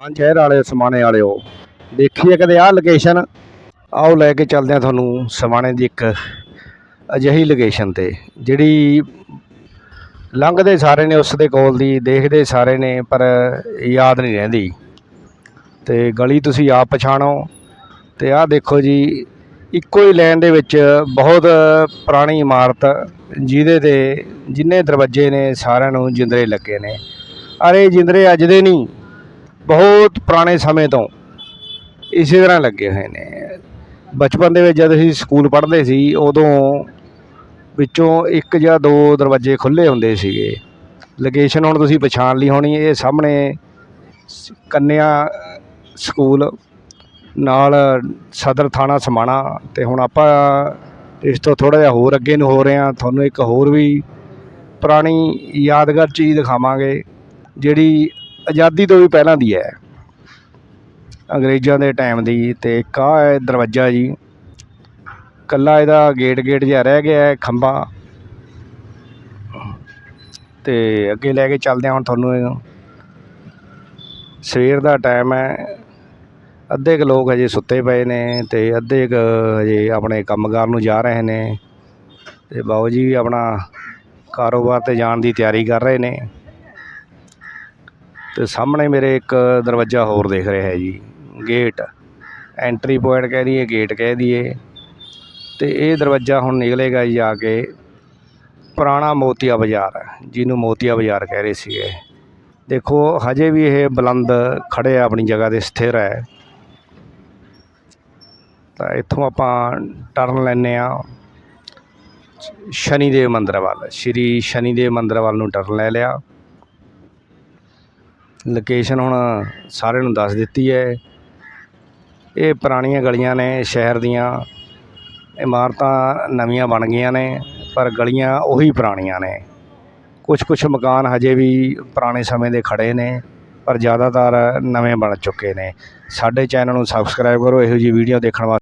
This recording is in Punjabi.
ਸ਼ਹਿਰ ਵਾਲੇ, ਸਮਾਣੇ ਵਾਲਿਓ, ਦੇਖੀਏ ਕਦੇ ਆਹ ਲੋਕੇਸ਼ਨ ਆਓ ਲੈ ਕੇ ਚੱਲਦੇ ਆ ਤੁਹਾਨੂੰ ਸਮਾਣੇ ਦੀ ਇੱਕ ਅਜਿਹੀ ਲੋਕੇਸ਼ਨ ਤੇ, ਜਿਹੜੀ ਲੰਘਦੇ ਸਾਰੇ ਨੇ, ਉਸ ਦੇ ਕੋਲ ਦੀ, ਦੇਖਦੇ ਸਾਰੇ ਨੇ, ਪਰ ਯਾਦ ਨਹੀਂ ਰਹਿੰਦੀ। ਤੇ ਗਲੀ ਤੁਸੀਂ ਆਪ ਪਛਾਣੋ, ਤੇ ਆਹ ਦੇਖੋ ਜੀ, ਇੱਕੋ ਹੀ ਲਾਈਨ ਦੇ ਵਿੱਚ ਬਹੁਤ ਪੁਰਾਣੀ ਇਮਾਰਤ, ਜਿਹਦੇ ਤੇ ਜਿੰਨੇ ਦਰਵਾਜ਼ੇ ਨੇ, ਸਾਰਿਆਂ ਨੂੰ ਜਿੰਦਰੇ ਲੱਗੇ ਨੇ। ਅਰੇ ਜਿੰਦਰੇ ਅੱਜ ਦੇ ਨਹੀਂ ਬਹੁਤ ਪੁਰਾਣੇ ਸਮੇਂ ਤੋਂ ਇਸੇ ਤਰ੍ਹਾਂ ਲੱਗੇ ਹੋਏ ਨੇ। ਬਚਪਨ ਦੇ ਵਿੱਚ ਜਦ ਅਸੀਂ ਸਕੂਲ ਪੜ੍ਹਦੇ ਸੀ, ਉਦੋਂ ਵਿੱਚੋਂ ਇੱਕ ਜਾਂ ਦੋ ਦਰਵਾਜ਼ੇ ਖੁੱਲੇ ਹੁੰਦੇ ਸੀਗੇ। ਲੋਕੇਸ਼ਨ ਹੁਣ ਤੁਸੀਂ ਪਛਾਣ ਲਈ ਹੋਣੀ, ਇਹ ਸਾਹਮਣੇ ਕੰਨਿਆ ਸਕੂਲ, ਨਾਲ ਸਦਰ ਥਾਣਾ ਸਮਾਣਾ, ਤੇ ਹੁਣ ਆਪਾਂ ਇਸ ਤੋਂ ਥੋੜਾ ਜਿਹਾ ਹੋਰ ਅੱਗੇ ਨੂੰ ਹੋ ਰਹੇ ਹਾਂ। ਤੁਹਾਨੂੰ ਇੱਕ ਹੋਰ ਵੀ ਪੁਰਾਣੀ ਯਾਦਗਾਰ ਚੀਜ਼ ਦਿਖਾਵਾਂਗੇ, ਜਿਹੜੀ ਆਜ਼ਾਦੀ ਤੋਂ ਵੀ ਪਹਿਲਾਂ ਦੀ ਹੈ। ਅੰਗਰੇਜ਼ਾਂ ਦੇ ਟਾਈਮ ਦੀ ਤੇ ਇੱਕ ਆਹ ਹੈ ਦਰਵਾਜ਼ਾ ਜੀ। ਕੱਲਾ ਇਹਦਾ ਗੇਟ ਗੇਟ ਜਿਹਾ ਰਹਿ ਗਿਆ ਹੈ, ਖੰਭਾ। ਤੇ ਅੱਗੇ ਲੈ ਕੇ ਚੱਲਦੇ ਹਾਂ ਹੁਣ ਤੁਹਾਨੂੰ ਸਵੇਰ ਦਾ ਟਾਈਮ ਹੈ। ਅੱਧੇ ਕੁ ਲੋਕ ਅਜੇ ਸੁੱਤੇ ਪਏ ਨੇ ਤੇ ਅੱਧੇ ਕੁ ਅਜੇ ਆਪਣੇ ਕੰਮਕਾਰ ਨੂੰ ਜਾ ਰਹੇ ਨੇ। ਤੇ ਬਾਊ ਜੀ ਆਪਣਾ ਕਾਰੋਬਾਰ ਤੇ ਜਾਣ ਦੀ ਤਿਆਰੀ ਕਰ ਰਹੇ ਨੇ। ਤੇ ਸਾਹਮਣੇ ਮੇਰੇ ਇੱਕ ਦਰਵਾਜ਼ਾ ਹੋਰ ਦੇਖ ਰਿਹਾ ਜੀ ਗੇਟ ਐਂਟਰੀ ਪੁਆਇੰਟ ਕਹਿ ਦਈਏ ਗੇਟ ਕਹਿ ਦਈਏ। ਤੇ ਇਹ ਦਰਵਾਜ਼ਾ ਹੁਣ ਨਿਕਲੇਗਾ ਜੀ ਜਾ ਕੇ ਪੁਰਾਣਾ ਮੋਤੀਆ ਬਾਜ਼ਾਰ, ਜਿਹਨੂੰ ਮੋਤੀਆ ਬਾਜ਼ਾਰ ਕਹਿ ਰਹੇ ਸੀਗੇ। ਦੇਖੋ, ਹਜੇ ਵੀ ਇਹ ਬੁਲੰਦ ਖੜੇ ਆ ਆਪਣੀ ਜਗ੍ਹਾ ਤੇ, ਸਥਿਰ ਹੈ। ਤਾਂ ਇੱਥੋਂ ਆਪਾਂ ਟਰਨ ਲੈਨੇ ਆ ਸ਼ਨੀ ਦੇਵ ਮੰਦਿਰ ਵੱਲ, ਸ਼੍ਰੀ ਸ਼ਨੀ ਦੇਵ ਮੰਦਿਰ ਵੱਲ ਨੂੰ ਟਰਨ ਲੈ ਲਿਆ। ਲੋਕੇਸ਼ਨ ਹੁਣ ਸਾਰਿਆਂ ਨੂੰ ਦੱਸ ਦਿੱਤੀ ਹੈ। ਇਹ ਪੁਰਾਣੀਆਂ ਗਲੀਆਂ ਨੇ, ਸ਼ਹਿਰ ਦੀਆਂ। ਇਮਾਰਤਾਂ ਨਵੀਆਂ ਬਣ ਗਈਆਂ ਨੇ, ਪਰ ਗਲੀਆਂ ਉਹੀ ਪੁਰਾਣੀਆਂ ਨੇ। ਕੁਝ ਕੁਝ ਮਕਾਨ ਹਜੇ ਵੀ ਪੁਰਾਣੇ ਸਮੇਂ ਦੇ ਖੜੇ ਨੇ, ਪਰ ਜ਼ਿਆਦਾਤਰ ਨਵੇਂ ਬਣ ਚੁੱਕੇ ਨੇ। ਸਾਡੇ ਚੈਨਲ ਨੂੰ ਸਬਸਕ੍ਰਾਈਬ ਕਰੋ, ਇਹੋ ਜਿਹੀ ਵੀਡੀਓ ਦੇਖਣ ਵਾਸਤੇ।